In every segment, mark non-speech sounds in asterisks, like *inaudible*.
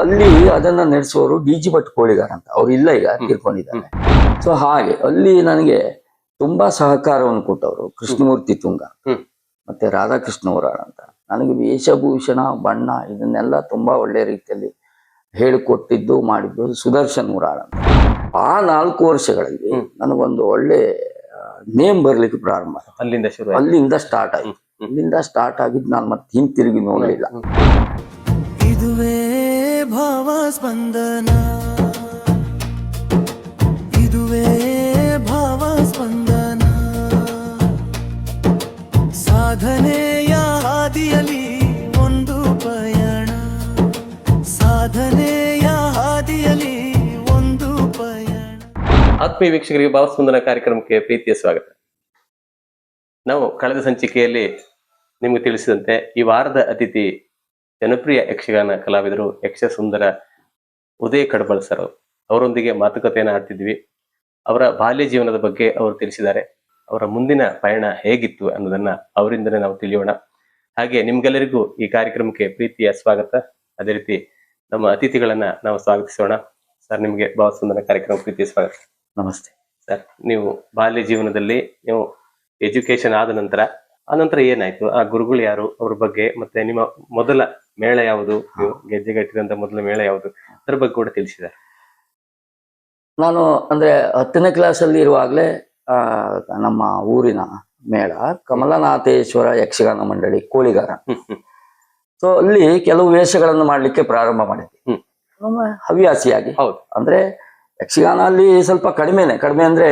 ಅಲ್ಲಿ ಅದನ್ನ ನಡೆಸುವವರು ಡಿ ಜಿ ಭಟ್ ಕೋಳಿಗಾರ ಅಂತ. ಅವ್ರು ಇಲ್ಲ ಈಗ ತೀರ್ಕೊಂಡಿದ್ದಾರೆ. ಸೊ ಹಾಗೆ ಅಲ್ಲಿ ನನಗೆ ತುಂಬಾ ಸಹಕಾರವನ್ನು ಕೊಟ್ಟವರು ಕೃಷ್ಣಮೂರ್ತಿ ತುಂಗ. ಮತ್ತೆ ರಾಧಾಕೃಷ್ಣ ಹೋರಾಳ್ ಅಂತ. ನನಗೆ ವೇಷಭೂಷಣ ಬಣ್ಣ ಇದನ್ನೆಲ್ಲ ತುಂಬಾ ಒಳ್ಳೆ ರೀತಿಯಲ್ಲಿ ಹೇಳಿಕೊಟ್ಟಿದ್ದು ಮಾಡಿದ್ದು ಸುದರ್ಶನ್ ಹೋರಾಳ್ ಅಂತ. ಆ ನಾಲ್ಕು ವರ್ಷಗಳಲ್ಲಿ. ನನಗೊಂದು ಒಳ್ಳೆ ನೇಮ್ ಬರ್ಲಿಕ್ಕೆ ಪ್ರಾರಂಭ ಆಯ್ತು. ಅಲ್ಲಿಂದ ಅಲ್ಲಿಂದ ಸ್ಟಾರ್ಟ್ ಆಯ್ತು. ಅಲ್ಲಿಂದ ಸ್ಟಾರ್ಟ್ ಆಗಿದ್ದು ನಾನು ಮತ್ತೆ ಹಿಂತಿರುಗಿ ನೋಡಲಿಲ್ಲ. ಭಾವ ಸ್ಪಂದನ. ಇದುವೇ ಭಾವ ಸ್ಪಂದನ. ಸಾಧನೆಯ ಹಾದಿಯಲ್ಲಿ ಒಂದು ಪಯಣ. ಸಾಧನೆಯ ಹಾದಿಯಲ್ಲಿ ಒಂದು ಪಯಣ. ಆತ್ಮೀಯ ವೀಕ್ಷಕರಿಗೆ ಭಾವಸ್ಪಂದನ ಕಾರ್ಯಕ್ರಮಕ್ಕೆ ಪ್ರೀತಿಯ ಸ್ವಾಗತ. ನಾವು ಕಳೆದ ಸಂಚಿಕೆಯಲ್ಲಿ ನಿಮಗೆ ತಿಳಿಸಿದಂತೆ ಈ ವಾರದ ಅತಿಥಿ ಜನಪ್ರಿಯ ಯಕ್ಷಗಾನ ಕಲಾವಿದರು ಯಕ್ಷ ಸುಂದರ ಉದಯ ಕಡಬಳ್ ಸರ್ ಅವರು. ಅವರೊಂದಿಗೆ ಮಾತುಕತೆಯನ್ನು ಆಡ್ತಿದ್ವಿ. ಅವರ ಬಾಲ್ಯ ಜೀವನದ ಬಗ್ಗೆ ಅವರು ತಿಳಿಸಿದ್ದಾರೆ. ಅವರ ಮುಂದಿನ ಪಯಣ ಹೇಗಿತ್ತು ಅನ್ನೋದನ್ನ ಅವರಿಂದಲೇ ನಾವು ತಿಳಿಯೋಣ. ಹಾಗೆ ನಿಮ್ಗೆಲ್ಲರಿಗೂ ಈ ಕಾರ್ಯಕ್ರಮಕ್ಕೆ ಪ್ರೀತಿಯ ಸ್ವಾಗತ. ಅದೇ ರೀತಿ ನಮ್ಮ ಅತಿಥಿಗಳನ್ನ ನಾವು ಸ್ವಾಗತಿಸೋಣ. ಸರ್ ನಿಮಗೆ ಸುಂದರ ಕಾರ್ಯಕ್ರಮ ಪ್ರೀತಿಯ ಸ್ವಾಗತ. ನಮಸ್ತೆ. ಸರ್ ನೀವು ಬಾಲ್ಯ ಜೀವನದಲ್ಲಿ ನೀವು ಎಜುಕೇಶನ್ ಆದ ನಂತರ ಆ ನಂತರ ಏನಾಯ್ತು? ಆ ಗುರುಗಳು ಯಾರು? ಅವ್ರ ಬಗ್ಗೆ ಮತ್ತೆ ನಿಮ್ಮ ಮೊದಲ ಮೇಳ ಯಾವುದು? ಗೆಜ್ಜೆ ಗೆಜ್ಜೆಗಟ್ಟಿದಂತ ಮೊದಲ ಮೇಳ ಯಾವುದು? ಅದ್ರ ಬಗ್ಗೆ ಕೂಡ ತಿಳಿಸಿದ್ದಾರೆ. ನಾನು ಅಂದ್ರೆ ಹತ್ತನೇ ಕ್ಲಾಸಲ್ಲಿ ಇರುವಾಗಲೇ ಆ, ನಮ್ಮ ಊರಿನ ಮೇಳ ಕಮಲನಾಥೇಶ್ವರ ಯಕ್ಷಗಾನ ಮಂಡಳಿ ಕೋಳಿಗಾರ. ಸೊ ಅಲ್ಲಿ ಕೆಲವು ವೇಷಗಳನ್ನು ಮಾಡ್ಲಿಕ್ಕೆ ಪ್ರಾರಂಭ ಮಾಡಿದ್ವಿ. ನಮ್ಮ ಹವ್ಯಾಸಿಯಾಗಿ. ಹೌದು. ಅಂದ್ರೆ ಯಕ್ಷಗಾನ ಅಲ್ಲಿ ಸ್ವಲ್ಪ ಕಡಿಮೆನೆ. ಕಡಿಮೆ ಅಂದ್ರೆ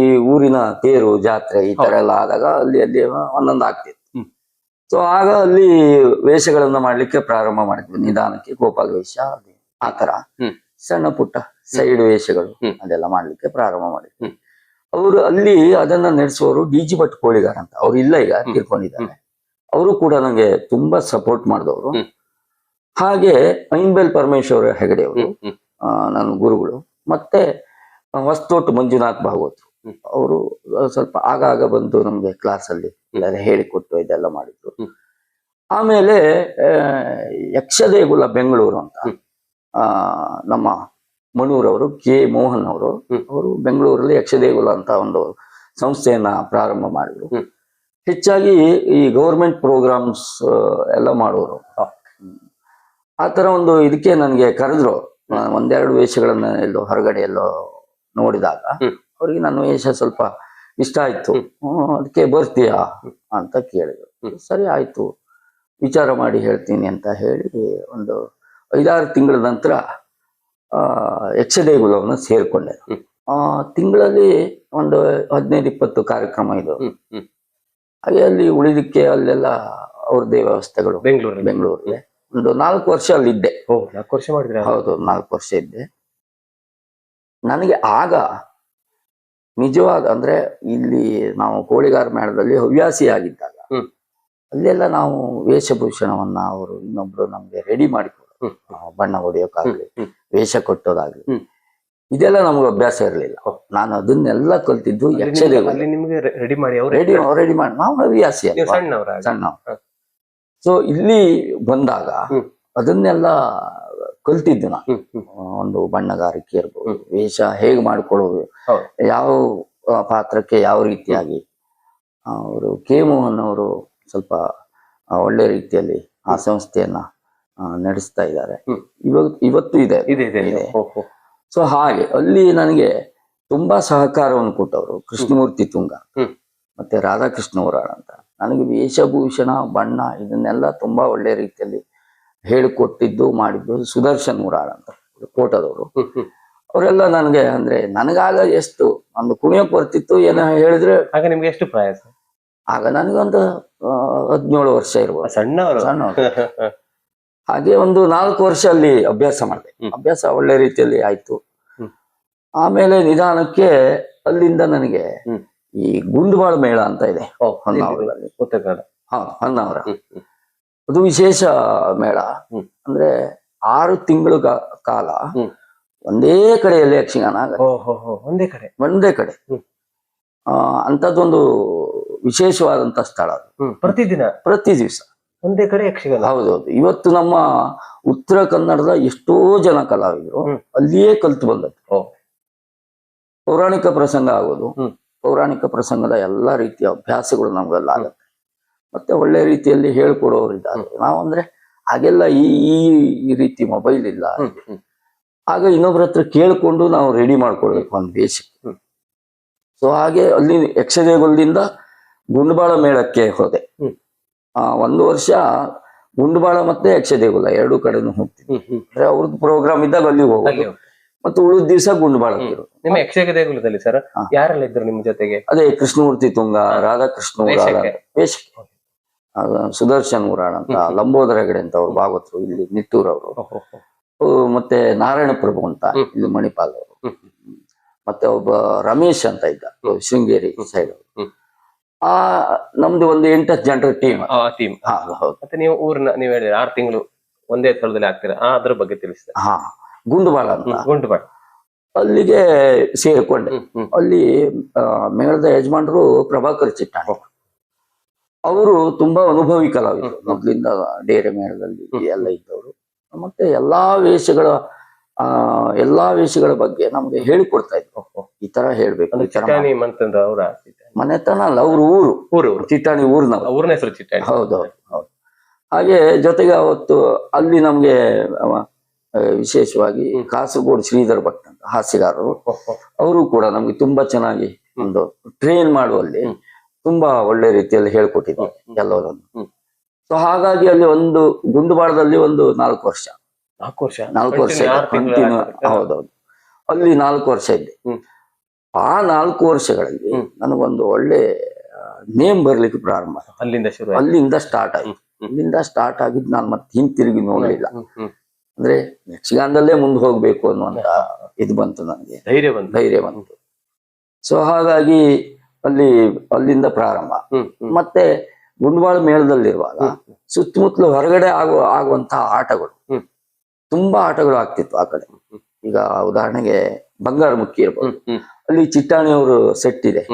ಈ ಊರಿನ ತೇರು ಜಾತ್ರೆ ಈ ತರ ಎಲ್ಲ ಆದಾಗ ಅಲ್ಲಿ ಅಲ್ಲಿ ಒಂದೊಂದು ಆಗ್ತಿತ್ತು. ಸೊ ಆಗ ಅಲ್ಲಿ ವೇಷಗಳನ್ನ ಮಾಡ್ಲಿಕ್ಕೆ ಪ್ರಾರಂಭ ಮಾಡಿದ್ವಿ. ನಿಧಾನಕ್ಕೆ ಗೋಪಾಲ ವೇಷ ಆತರ ಸಣ್ಣ ಪುಟ್ಟ ಸೈಡ್ ವೇಷಗಳು ಅದೆಲ್ಲ ಮಾಡ್ಲಿಕ್ಕೆ ಪ್ರಾರಂಭ ಮಾಡಿದ್ವಿ. ಅವರು ಅಲ್ಲಿ ಅದನ್ನ ನಡೆಸುವವರು ಡಿ ಜಿ ಭಟ್ ಕೋಳಿಗಾರ ಅಂತ. ಅವ್ರು ಇಲ್ಲ ಈಗ ತೀರ್ಕೊಂಡಿದ್ದಾರೆ. ಅವರು ಕೂಡ ನನಗೆ ತುಂಬಾ ಸಪೋರ್ಟ್ ಮಾಡಿದವರು. ಹಾಗೆ ಐನ್ಬೆಲ್ ಪರಮೇಶ್ವರ ಹೆಗಡೆ ಅವರು ನನ್ನ ಗುರುಗಳು. ಮತ್ತೆ ಹೊಸ್ತೋಟು ಮಂಜುನಾಥ್ ಭಾಗವತ್. ಅವರು ಸ್ವಲ್ಪ ಆಗಾಗ ಬಂದು ನಮ್ಗೆ ಕ್ಲಾಸಲ್ಲಿ ಹೇಳಿಕೊಟ್ಟು ಇದೆಲ್ಲ ಮಾಡಿದ್ರು. ಆಮೇಲೆ ಯಕ್ಷದೇಗುಲ ಬೆಂಗಳೂರು ಅಂತ. ನಮ್ಮ ಮಣೂರವರು ಕೆ ಮೋಹನ್ ಅವರು. ಅವರು ಬೆಂಗಳೂರಲ್ಲಿ ಯಕ್ಷದೇಗುಲ ಅಂತ ಒಂದು ಸಂಸ್ಥೆಯನ್ನ ಪ್ರಾರಂಭ ಮಾಡಿದ್ರು. ಹೆಚ್ಚಾಗಿ ಈ ಗೌರ್ಮೆಂಟ್ ಪ್ರೋಗ್ರಾಮ್ಸ್ ಎಲ್ಲ ಮಾಡೋರು. ಆ ತರ ಒಂದು ಇದಕ್ಕೆ ನನಗೆ ಕರೆದ್ರು ಒಂದೆರಡು ವೇಷಗಳನ್ನ ಎಲ್ಲೋ ಹೊರಗಡೆ ಎಲ್ಲೋ ನೋಡಿದಾಗ. ಅವ್ರಿಗೆ ನನ್ನ ವೇಷ ಸ್ವಲ್ಪ ಇಷ್ಟ ಆಯ್ತು. ಅದಕ್ಕೆ ಬರ್ತೀಯಾ ಅಂತ ಕೇಳಿದ್ರು. ಸರಿ ಆಯ್ತು. ವಿಚಾರ ಮಾಡಿ ಹೇಳ್ತೀನಿ ಅಂತ ಹೇಳಿ ಒಂದು ಐದಾರು ತಿಂಗಳ ನಂತರ ಆ ಯಕ್ಷದೇಗುಲವನ್ನು ಸೇರ್ಕೊಂಡೆ. ಆ ತಿಂಗಳಲ್ಲಿ ಒಂದು ಹದಿನೈದು ಇಪ್ಪತ್ತು ಕಾರ್ಯಕ್ರಮ ಇದು. ಹಾಗೆ ಅಲ್ಲಿ ಉಳಿದಕ್ಕೆ ಅಲ್ಲೆಲ್ಲ ಅವ್ರದ್ದೇ ವ್ಯವಸ್ಥೆಗಳು. ಬೆಂಗಳೂರು ಬೆಂಗಳೂರಿಗೆ ಒಂದು ನಾಲ್ಕು ವರ್ಷ ಅಲ್ಲಿದ್ದೆ. ನಾಲ್ಕು ವರ್ಷ ಮಾಡಿದ್ರೆ? ಹೌದು ನಾಲ್ಕು ವರ್ಷ ಇದ್ದೆ. ನನಗೆ ಆಗ ನಿಜವಾದ ಅಂದ್ರೆ ಇಲ್ಲಿ ನಾವು ಕೋಳಿಗಾರ ಮೇಳದಲ್ಲಿ ಹವ್ಯಾಸಿ ಆಗಿದ್ದಾಗ. ಅಲ್ಲೆಲ್ಲ ನಾವು ವೇಷಭೂಷಣವನ್ನ ಅವರು ಇನ್ನೊಬ್ರು ನಮ್ಗೆ ರೆಡಿ. ಆ, ಬಣ್ಣ ಹೊಡೆಯೋಕ್ಕಾಗ್ಲಿ. ವೇಷ ಕೊಟ್ಟೋದಾಗ್ಲಿ. ಇದೆಲ್ಲ ನಮ್ಗೆ ಅಭ್ಯಾಸ ಇರಲಿಲ್ಲ. ನಾನು ಅದನ್ನೆಲ್ಲ ಕಲ್ತಿದ್ದು ಯಕ್ಷದೇವ ರೆಡಿ ಮಾಡಿ ರೆಡಿ ಮಾಡಿ ನಾವು ಹವ್ಯಾಸಿ ಸಣ್ಣ. ಸೊ ಇಲ್ಲಿ ಬಂದಾಗ ಅದನ್ನೆಲ್ಲ ಕಲ್ತಿದ್ದೆ ನಾನು. ಒಂದು ಬಣ್ಣಗಾರಿಕೆ ಇರ್ಬೋದು. ವೇಷ ಹೇಗೆ ಮಾಡ್ಕೊಳ್ಳೋದು? ಯಾವ ಪಾತ್ರಕ್ಕೆ ಯಾವ ರೀತಿಯಾಗಿ? ಅವರು ಕೆ ಮೋಹನ್ ಅವರು ಸ್ವಲ್ಪ ಒಳ್ಳೆ ರೀತಿಯಲ್ಲಿ ಆ ಸಂಸ್ಥೆಯನ್ನ ನಡೆಸ್ತಾ ಇದ್ದಾರೆ. ಇವಾಗ ಇವತ್ತು ಇದೆ. ಸೊ ಹಾಗೆ ಅಲ್ಲಿ ನನಗೆ ತುಂಬಾ ಸಹಕಾರವನ್ನು ಕೊಟ್ಟವರು ಕೃಷ್ಣಮೂರ್ತಿ ತುಂಗ. ಮತ್ತೆ ರಾಧಾಕೃಷ್ಣ ಅವರಂತ ಅಂತ. ನನಗೆ ವೇಷಭೂಷಣ ಬಣ್ಣ ಇದನ್ನೆಲ್ಲ ತುಂಬಾ ಒಳ್ಳೆ ರೀತಿಯಲ್ಲಿ ಹೇಳಿಕೊಟ್ಟಿದ್ದು ಮಾಡಿದ್ದು ಸುದರ್ಶನ್ ಮುರಾಳ್ ಅಂತ ಕೋಟದವರು. ಅವರೆಲ್ಲ ನನಗೆ ಅಂದ್ರೆ ನನಗಾಗ ಎಷ್ಟು ಒಂದು ಕುಣಿಯೋ ಬರ್ತಿತ್ತು ಏನೋ ಹೇಳಿದ್ರೆ ಆಗ ನಿಮ್ಗೆ ಎಷ್ಟು ಪ್ರಾಯ ಆಗ ನನಗೊಂದು ಹದಿನೇಳು ವರ್ಷ ಇರ್ಬೋದು. ಸಣ್ಣವರು? ಸಣ್ಣ *laughs* ಹಾಗೆ ಒಂದು ನಾಲ್ಕು ವರ್ಷ ಅಲ್ಲಿ ಅಭ್ಯಾಸ ಮಾಡಿದೆ. ಅಭ್ಯಾಸ ಒಳ್ಳೆ ರೀತಿಯಲ್ಲಿ ಆಯ್ತು. ಆಮೇಲೆ ನಿಧಾನಕ್ಕೆ ಅಲ್ಲಿಂದ ನನಗೆ. ಈ ಗುಂಡುಬಾಳ ಮೇಳ ಅಂತ ಇದೆ. ಗೊತ್ತಾಗಲ್ಲ. ಹಾ ಹೊನ್ನಾವರ ಅದು ವಿಶೇಷ ಮೇಳ. ಅಂದ್ರೆ ಆರು ತಿಂಗಳು ಕಾಲ ಒಂದೇ ಕಡೆಯಲ್ಲಿ ಯಕ್ಷಗಾನ ಒಂದೇ ಕಡೆ. ಒಂದೇ ಕಡೆ. ಅಂತದೊಂದು ವಿಶೇಷವಾದಂತ ಸ್ಥಳ ಪ್ರತಿದಿನ? ಪ್ರತಿ ದಿವಸ. ಒಂದೇ ಕಡೆ ಯಕ್ಷಗಾನ. ಹೌದೌದು. ಇವತ್ತು ನಮ್ಮ ಉತ್ತರ ಕನ್ನಡದ ಎಷ್ಟೋ ಜನ ಕಲಾವಿದರು. ಅಲ್ಲಿಯೇ ಕಲ್ತು ಬಂದದ್ದು. ಪೌರಾಣಿಕ ಪ್ರಸಂಗ ಆಗೋದು. ಪೌರಾಣಿಕ ಪ್ರಸಂಗದ ಎಲ್ಲಾ ರೀತಿಯ ಅಭ್ಯಾಸಗಳು ನಮ್ಗೆಲ್ಲ ಆಗುತ್ತೆ. ಮತ್ತೆ ಒಳ್ಳೆ ರೀತಿಯಲ್ಲಿ ಹೇಳ್ಕೊಡೋರು ಇದ್ದಾರೆ. ನಾವಂದ್ರೆ ಹಾಗೆಲ್ಲ ಈ ಈ- ರೀತಿ ಮೊಬೈಲ್ ಇಲ್ಲ. ಆಗ ಇನ್ನೊಬ್ರ ಹತ್ರ ಕೇಳ್ಕೊಂಡು ನಾವು ರೆಡಿ ಮಾಡ್ಕೊಳ್ಬೇಕು ಒಂದು ಬೇಸಿಕ್. ಸೊ ಹಾಗೆ ಅಲ್ಲಿ ಯಕ್ಷದೇಗುಲದಿಂದ ಗುಂಡ್ಬಾಳ ಮೇಳಕ್ಕೆ ಹೋದೆ. ಆ ಒಂದು ವರ್ಷ ಗುಂಡ್ಬಾಳ ಮತ್ತೆ ಯಕ್ಷದೇಗುಲ ಎರಡು ಕಡೆನೂ ಹೋಗ್ತೀವಿ. ಅಂದ್ರೆ ಅವ್ರದ್ದು ಪ್ರೋಗ್ರಾಮ್ ಇದ್ದಾಗ ಅಲ್ಲಿ ಹೋಗೋದು. ಹೋಗಿ. ಮತ್ತೆ ಉಳಿದ ದಿವಸ ಗುಂಡ್ಬಾಳ ಹ್ಮ್. ನಿಮ್ಮ ಯಕ್ಷಗ ದೇಗುಲದಲ್ಲಿ ಸರ್. ಯಾರೆಲ್ಲ ಇದ್ರು ನಿಮ್ಮ ಜೊತೆಗೆ? ಅದೇ ಕೃಷ್ಣಮೂರ್ತಿ ತುಂಗ ರಾಧಾಕೃಷ್ಣ ಸುದರ್ಶನ್ ಊರಾಣ ಅಂತ. ಲಂಬೋದರ ಹೆಗಡೆ ಅಂತ ಅವ್ರು ಭಾಗವತರು ಇಲ್ಲಿ ನಿಟ್ಟೂರ್ ಅವರು ಓಹೋ, ಓಹೋ. ಮತ್ತೆ ನಾರಾಯಣ ಪ್ರಭು ಅಂತ. ಇಲ್ಲಿ ಮಣಿಪಾಲ್ ಅವರು ಮತ್ತೆ ಒಬ್ಬ ರಮೇಶ್ ಅಂತ ಇದ್ದ ಶೃಂಗೇರಿ ಸೈಡ್. ಆ ನಮ್ದು ಒಂದು ಎಂಟತ್ತು ಜನರ ಟೀಮ್ ಆ ಟೀಮ್ ಮತ್ತೆ ನೀವು ಊರ್ನ ನೀವು ಹೇಳಿದ್ರೆ ಆರು ತಿಂಗಳು ಒಂದೇ ಸ್ಥಳದಲ್ಲಿ ಆಗ್ತೀರಾ? ಆ ಅದ್ರ ಬಗ್ಗೆ ತಿಳಿಸ್ತಾರೆ. ಹಾ. ಗುಂಡುಬಾಳ ಅಂತ. ಅಲ್ಲಿಗೆ ಸೇರಿಕೊಂಡೆ. ಅಲ್ಲಿ ಮೇಳದ ಯಜಮಾನರು ಪ್ರಭಾಕರ್ ಚಿಟ್ಟ ಅವರು ತುಂಬಾ ಅನುಭವಿ ಕಲಾವಿದರು. ಮೊದ್ಲಿಂದ ಡೇರೆ ಮೇಳದಲ್ಲಿ. ಎಲ್ಲ ಇದ್ದವರು. ಮತ್ತೆ ಎಲ್ಲಾ ವೇಷಗಳ ಆ ಎಲ್ಲಾ ವೇಷಗಳ ಬಗ್ಗೆ ನಮ್ಗೆ ಹೇಳಿಕೊಡ್ತಾ ಇದ್ರು. ಈ ತರ ಹೇಳ್ಬೇಕು ಮನೆತನ ಅಲ್ಲ ಅವ್ರ ಊರು. ಊರು ಚಿಟ್ಟಾಣಿ ಊರ್ನವರು. ಊರ್ನ ಹೆಸರು ಚಿಟ್ಟಾಣಿ. ಹೌದು ಹೌದು ಹಾಗೆ ಜೊತೆಗೆ ಅವತ್ತು ಅಲ್ಲಿ ನಮ್ಗೆ ವಿಶೇಷವಾಗಿ. ಕಾಸರಗೋಡು ಶ್ರೀಧರ್ ಭಟ್ ಅಂತ ಹಾಸ್ಯಗಾರರು. ಅವರು ಕೂಡ ನಮ್ಗೆ ತುಂಬಾ ಚೆನ್ನಾಗಿ ಒಂದು ಟ್ರೈನ್ ಮಾಡುವಲ್ಲಿ. ತುಂಬಾ ಒಳ್ಳೆ ರೀತಿಯಲ್ಲಿ ಹೇಳ್ಕೊಟ್ಟಿದ್ದಾರೆ. ಎಲ್ಲವರನ್ನು ಸೊ ಹಾಗಾಗಿ ಅಲ್ಲಿ ಒಂದು ಗುಂಡುಬಾಡದಲ್ಲಿ ಒಂದು ನಾಲ್ಕು ವರ್ಷ. ನಾಲ್ಕು ವರ್ಷ? ನಾಲ್ಕು ವರ್ಷ ಕಂಟಿನ್ಯೂ ಹೌದೌದು. ಅಲ್ಲಿ ನಾಲ್ಕು ವರ್ಷ ಇದ್ದೆ ಆ ನಾಲ್ಕು ವರ್ಷಗಳಲ್ಲಿ. ನನಗೊಂದು ಒಳ್ಳೆ ನೇಮ್ ಬರ್ಲಿಕ್ಕೆ ಪ್ರಾರಂಭ ಅಲ್ಲಿಂದ ಶುರು ಅಲ್ಲಿಂದ ಸ್ಟಾರ್ಟ್ ಆಯ್ತು. ಅಲ್ಲಿಂದ ಸ್ಟಾರ್ಟ್ ಆಗಿದ್ದು ನಾನು ಮತ್ತೆ ಹಿಂತಿರುಗಿ ನೋಡಲಿಲ್ಲ. ಅಂದ್ರೆ ಯಕ್ಷಗಾನದಲ್ಲೇ ಮುಂದೆ ಹೋಗ್ಬೇಕು ಅನ್ನುವಂತ ಇದು ಬಂತು ನನಗೆ. ಧೈರ್ಯ ಬಂತು. ಧೈರ್ಯ ಬಂತು. ಸೊ ಹಾಗಾಗಿ ಅಲ್ಲಿ ಅಲ್ಲಿಂದ ಪ್ರಾರಂಭ. ಮತ್ತೆ ಗುಂಡ್ವಾಳ ಮೇಳದಲ್ಲಿರುವಾಗ. ಸುತ್ತಮುತ್ತಲು ಹೊರಗಡೆ ಆಗುವ ಆಗುವಂತಹ ಆಟಗಳು. ತುಂಬಾ ಆಟಗಳು ಆಗ್ತಿತ್ತು ಆ ಕಡೆ. ಈಗ ಉದಾಹರಣೆಗೆ ಬಂಗಾರ ಮುಖ್ಯ ಇರ್ಬೋದು. ಅಲ್ಲಿ ಚಿಟ್ಟಾಣಿ ಅವರು ಸೆಟ್ ಇದೆ.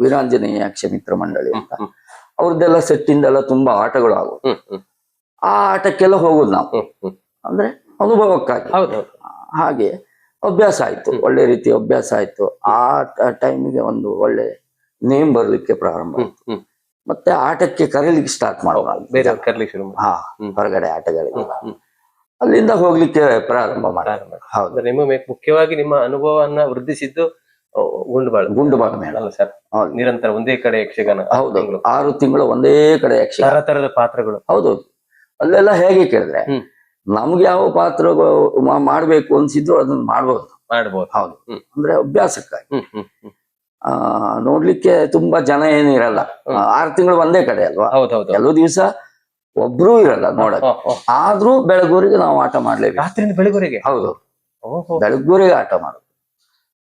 ವೀರಾಂಜನೇಯ ಕ್ಷಮಿತ್ರ ಮಂಡಳಿ ಅಂತ. ಅವ್ರದ್ದೆಲ್ಲ ಸೆಟ್ಟಿಂದೆಲ್ಲ ತುಂಬಾ ಆಟಗಳು ಆಗೋದು. ಆ ಆಟಕ್ಕೆಲ್ಲ ಹೋಗೋದು ನಾವು. ಅಂದ್ರೆ ಅನುಭವಕ್ಕಾಗಿ. ಹೌದು. ಹಾಗೆ ಅಭ್ಯಾಸ ಆಯ್ತು ಒಳ್ಳೆ ರೀತಿ ಅಭ್ಯಾಸ ಆಯ್ತು. ಆ ಟೈಮಿಗೆ ಒಂದು ಒಳ್ಳೆ ನೇಮ್ ಬರ್ಲಿಕ್ಕೆ ಪ್ರಾರಂಭ ಹ್ಮ್ ಆಯ್ತು. ಮತ್ತೆ ಆಟಕ್ಕೆ ಕರೀಲಿಕ್ಕೆ ಸ್ಟಾರ್ಟ್ ಮಾಡುವ ಹಾ. ಹೊರಗಡೆ ಆಟಗಳಿಗೆ ಅಲ್ಲಿಂದ ಹೋಗ್ಲಿಕ್ಕೆ ಪ್ರಾರಂಭ ಹೌದು. ನಿಮ್ಮ ಮುಖ್ಯವಾಗಿ ನಿಮ್ಮ ಅನುಭವವನ್ನ ವೃದ್ಧಿಸಿದ್ದು ಗುಂಡುಬಾಳ. ಗುಂಡುಬಾಳ ಮೇಳ ಸರ್ ನಿರಂತರ ಒಂದೇ ಕಡೆ ಯಕ್ಷಗಾನ ಹೌದು. ಆರು ತಿಂಗಳು ಒಂದೇ ಕಡೆ ಯಕ್ಷಗಾನ. ತರತರದ ಪಾತ್ರಗಳು. ಹೌದು. ಅಲ್ಲೆಲ್ಲ ಹೇಗೆ ಕೇಳಿದ್ರೆ. ನಮ್ಗೆ ಯಾವ ಪಾತ್ರ ಮಾಡ್ಬೇಕು ಅನ್ಸಿದ್ರು ಅದನ್ನ ಮಾಡ್ಬೋದು. ಮಾಡ್ಬೋದು. ಹೌದು. ಅಂದ್ರೆ ಅಭ್ಯಾಸಕ್ಕಾಗಿ. ಆ ನೋಡ್ಲಿಕ್ಕೆ ತುಂಬಾ ಜನ ಏನಿರಲ್ಲ ಇರಲ್ಲ. ಆರು ತಿಂಗಳು ಒಂದೇ ಕಡೆ ಅಲ್ವಾ? ಕೆಲವು ದಿವಸ ಒಬ್ರು ಇರಲ್ಲ ನೋಡಕ್. ಆದ್ರೂ ಬೆಳಗೂರಿಗೆ ನಾವು ಆಟ ಮಾಡ್ಲೇಬೇಕು. ರಾತ್ರಿಯಿಂದ ಬೆಳಗೂರಿಗೆ ಹೌದು. ಬೆಳಗೂರಿಗೆ ಆಟ ಮಾಡೋದು.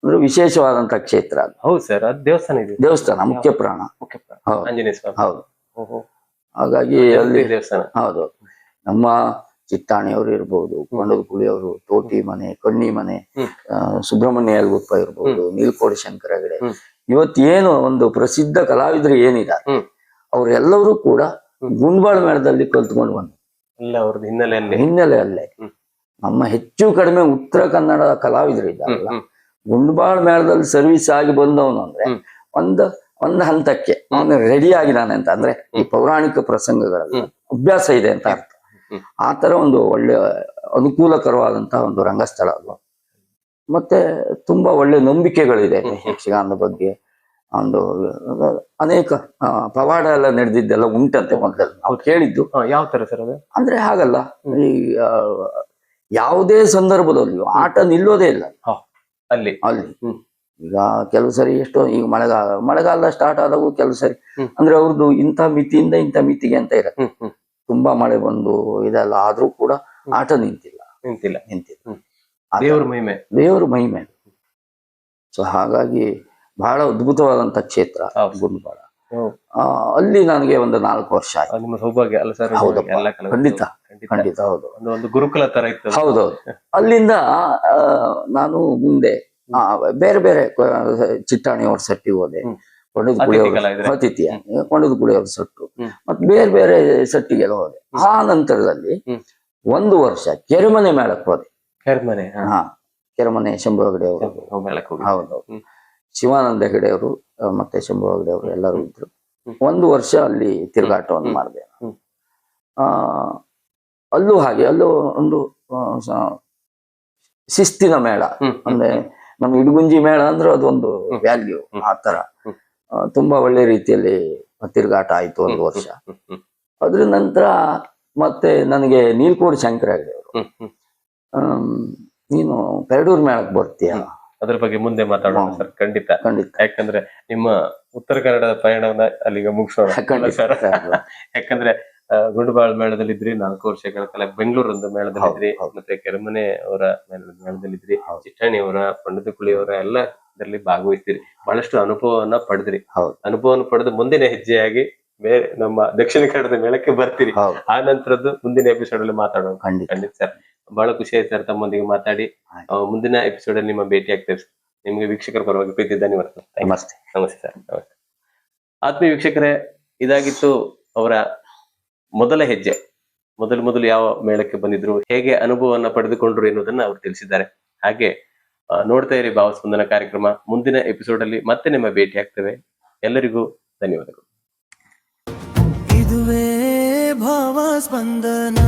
ಅಂದ್ರೆ ವಿಶೇಷವಾದಂತ ಕ್ಷೇತ್ರ ಅದು. ಹೌದು ಸರ್ ಅದು ದೇವಸ್ಥಾನ ಇದೆ. ದೇವಸ್ಥಾನ ಮುಖ್ಯ ಪ್ರಾಣ. ಹೌದು. ಹಾಗಾಗಿ ಅಲ್ಲಿ ದೇವಸ್ಥಾನ. ಹೌದು. ನಮ್ಮ ಚಿತ್ತಾಣಿಯವರು ಇರ್ಬೋದು ಅವರು ತೋಟಿ ಮನೆ ಕಣ್ಣಿ ಮನೆ ಸುಬ್ರಹ್ಮಣ್ಯ ಯಲ್ಗುಪ್ಪ ಇರ್ಬೋದು ನೀಲ್ಕೋಡಿ ಶಂಕರ ಹೆಗಡೆ. ಇವತ್ತೇನು ಒಂದು ಪ್ರಸಿದ್ಧ ಕಲಾವಿದರು ಏನಿದ್ದಾರೆ. ಅವರೆಲ್ಲರೂ ಕೂಡ. ಗುಂಡ್ಬಾಳ ಮೇಳದಲ್ಲಿ ಕಲ್ತ್ಕೊಂಡು ಬಂದ್ರು. ಹಿನ್ನೆಲೆ ಹಿನ್ನೆಲೆಯಲ್ಲಿ ಹಿನ್ನೆಲೆಯಲ್ಲೇ ನಮ್ಮ ಹೆಚ್ಚು ಕಡಿಮೆ ಉತ್ತರ ಕನ್ನಡ ಕಲಾವಿದರು ಇದ್ದಾರಲ್ಲ. ಗುಂಡ್ಬಾಳ ಮೇಳದಲ್ಲಿ ಸರ್ವಿಸ್ ಆಗಿ ಬಂದವನು ಅಂದ್ರೆ. ಒಂದು ಒಂದು ಹಂತಕ್ಕೆ ಅವನು ರೆಡಿ ಆಗಿದ್ದಾನೆ ಅಂತ ಅಂದ್ರೆ ಈ ಪೌರಾಣಿಕ ಪ್ರಸಂಗಗಳಲ್ಲಿ ಅಭ್ಯಾಸ ಇದೆ ಅಂತ ಅರ್ಥ. ಆ ತರ ಒಂದು ಒಳ್ಳೆ ಅನುಕೂಲಕರವಾದಂತಹ ಒಂದು ರಂಗಸ್ಥಳ ಅದು. ಮತ್ತೆ ತುಂಬಾ ಒಳ್ಳೆ ನಂಬಿಕೆಗಳಿದೆ. ಯಕ್ಷಗಾನದ ಬಗ್ಗೆ. ಒಂದು ಅನೇಕ ಪವಾಡ ಎಲ್ಲ ನಡೆದಿದ್ದೆಲ್ಲ ಉಂಟಂತೆ ಮೊದಲು ನಾವು ಕೇಳಿದ್ದು. ಯಾವ ತರ ಸರ್ ಅದು? ಅಂದ್ರೆ ಹಾಗಲ್ಲ. ಈ ಯಾವುದೇ ಸಂದರ್ಭದಲ್ಲಿಯೂ ಆಟ ನಿಲ್ಲೋದೇ ಇಲ್ಲ. ಅಲ್ಲಿ. ಅಲ್ಲಿ. ಈಗ ಕೆಲವು ಸರಿ ಎಷ್ಟೋ ಈಗ ಮಳೆಗಾಲ ಮಳೆಗಾಲ ಸ್ಟಾರ್ಟ್ ಆದಾಗ ಕೆಲವು ಸರಿ. ಅಂದ್ರೆ ಅವ್ರದ್ದು ಇಂಥ ಮಿತಿಯಿಂದ ಇಂಥ ಮಿತಿಗೆ ಅಂತ ಇರುತ್ತೆ. ತುಂಬಾ ಮಳೆ ಬಂದು ಇದೆಲ್ಲ ಆದ್ರೂ ಕೂಡ ಆಟ ನಿಂತಿಲ್ಲ. ನಿಂತಿಲ್ಲ. ನಿಂತಿಲ್ಲ. ದೇವ್ರ ಮಹಿಮೆ. ದೇವ್ರ ಮಹಿಮೆ ಸೊ ಹಾಗಾಗಿ ಬಹಳ ಅದ್ಭುತವಾದಂತ ಕ್ಷೇತ್ರ ಗುರುಬಾಳ ಅಲ್ಲಿ ನನಗೆ ಒಂದು ನಾಲ್ಕು ವರ್ಷ ಆಯ್ತು. ಸೌಭಾಗ್ಯ ಅಲ್ಲ ಸರ್. ಖಂಡಿತ ಖಂಡಿತ. ಹೌದು. ಒಂದು ಗುರುಕುಲ ತರ ಇತ್ತು. ಹೌದೌದು ಅಲ್ಲಿಂದ ನಾನು ಮುಂದೆ ಬೇರೆ ಬೇರೆ ಚಿತ್ತಾಣಿ ಚಿಟ್ಟಾಣಿ ಅವ್ರ ಹೋದೆ. ಕೊಂಡದ ಪುಳಿಯೋಗರೆ. ಅತಿಥಿಯ ಕೊಂಡದ ಪುಳಿಯೋಗರೆ ಸೊಟ್ಟು. ಮತ್ತೆ ಬೇರೆ ಬೇರೆ ಸಟ್ಟಿಗೆಲ್ಲ ಹೋದೆ. ಆ ನಂತರದಲ್ಲಿ ಒಂದು ವರ್ಷ ಕೆರೆಮನೆ ಮೇಳಕ್ಕೆ ಹೋದೆ. ಕೆರೆಮನೆ ಹಾ. ಕೆರೆಮನೆ ಶಂಭು ಹೆಗಡೆ ಅವರು ಹೌದು. ಶಿವಾನಂದ ಹೆಗಡೆ ಅವರು ಮತ್ತೆ ಶಂಭು ಹೆಗಡೆ ಅವರು ಎಲ್ಲರೂ ಇದ್ರು. ಒಂದು ವರ್ಷ ಅಲ್ಲಿ ತಿರುಗಾಟವನ್ನು. ಮಾಡಿದೆ ಆ ಅಲ್ಲೂ ಹಾಗೆ ಅಲ್ಲೂ ಒಂದು ಶಿಸ್ತಿನ ಮೇಳ. ಅಂದ್ರೆ ನಮ್ಮ ಇಡಗುಂಜಿ ಮೇಳ ಅಂದ್ರೆ ಅದೊಂದು ವ್ಯಾಲ್ಯೂ. ಆ ತರ. ತುಂಬಾ ಒಳ್ಳೆ ರೀತಿಯಲ್ಲಿ ತಿರುಗಾಟ ಆಯ್ತು ಒಂದು ವರ್ಷ. ಅದ್ರ ನಂತರ ಮತ್ತೆ ನನಗೆ ನೀಲ್ಕೋಡ್ ಶಂಕರ ಅವರು. ನೀನು ಪೆರಡೂರ್ ಮೇಳಕ್ ಬರ್ತೀಯ? ಅದ್ರ ಬಗ್ಗೆ ಮುಂದೆ ಮಾತಾಡೋಣ ಸರ್ ಖಂಡಿತ. ಖಂಡಿತ. ಯಾಕಂದ್ರೆ ನಿಮ್ಮ ಉತ್ತರ ಕನ್ನಡದ ಪಯಣವನ್ನ ಅಲ್ಲಿಗೆ ಮುಗಿಸೋಣ. ಯಾಕಂದ್ರೆ ಗುಂಡಬಾಳ್ ಮೇಳದಲ್ಲಿದ್ರಿ ನಾಲ್ಕು ವರ್ಷಗಳ ಕಾಲ ಬೆಂಗಳೂರು ಒಂದು ಮೇಳದಲ್ಲಿದ್ರಿ. ಮತ್ತೆ ಕೆರಮನೆ ಅವರ ಮೇಳದ ಮೇಳದಲ್ಲಿದ್ರಿ ಚಿಟ್ಟಾಣಿ ಚಿಟ್ಟಣಿ ಅವರ ಪಂಡದಕುಳಿ ಅವರ ಎಲ್ಲ ಇದರಲ್ಲಿ ಭಾಗವಹಿಸ್ತೀರಿ. ಬಹಳಷ್ಟು ಅನುಭವವನ್ನ ಪಡೆದ್ರಿ. ಹೌದು. ಅನುಭವವನ್ನು ಪಡೆದು ಮುಂದಿನ ಹೆಜ್ಜೆಯಾಗಿ ಬೇರೆ ನಮ್ಮ ದಕ್ಷಿಣ ಕನ್ನಡದ ಮೇಳಕ್ಕೆ ಬರ್ತೀರಿ. ಹೌದು. ಆ ನಂತರದ್ದು ಮುಂದಿನ ಎಪಿಸೋಡ್ ಅಲ್ಲಿ ಮಾತಾಡೋಣ. ಖಂಡಿತ. ಖಂಡಿತ ಸರ್. ಬಹಳ ಖುಷಿ ಆಯ್ತು ಸರ್ ತಮ್ಮೊಂದಿಗೆ ಮಾತಾಡಿ. ಆಯ್ತು. ಆ, ಮುಂದಿನ ಎಪಿಸೋಡ್ ಅಲ್ಲಿ ನಿಮ್ಮ ಭೇಟಿ ಆಗ್ತೇವೆ ಸರ್. ನಿಮ್ಗೆ ವೀಕ್ಷಕರ ಪರವಾಗಿ ಪ್ರೀತಿ ಧನ್ಯವಾದ Thank you. ನಮಸ್ತೆ. ನಮಸ್ತೆ ಸರ್. ನಮಸ್ತೆ. ಆತ್ಮೀಯ ವೀಕ್ಷಕರೇ ಇದಾಗಿತ್ತು ಅವರ ಮೊದಲ ಹೆಜ್ಜೆ. ಮೊದಲು ಮೊದಲು ಯಾವ ಮೇಳಕ್ಕೆ ಬಂದಿದ್ರು ಹೇಗೆ ಅನುಭವವನ್ನ ಪಡೆದುಕೊಂಡ್ರು ಎನ್ನುವುದನ್ನ ಅವರು ತಿಳಿಸಿದ್ದಾರೆ. ಹಾಗೆ ನೋಡ್ತಾ ಇರಿ ಭಾವಸ್ಪಂದನ ಕಾರ್ಯಕ್ರಮ. ಮುಂದಿನ ಎಪಿಸೋಡ್ ಅಲ್ಲಿ ಮತ್ತೆ ನಿಮ್ಮ ಭೇಟಿ ಆಗ್ತೇವೆ. ಎಲ್ಲರಿಗೂ ಧನ್ಯವಾದಗಳು. ಇದುವೇ ಭಾವ ಸ್ಪಂದನ.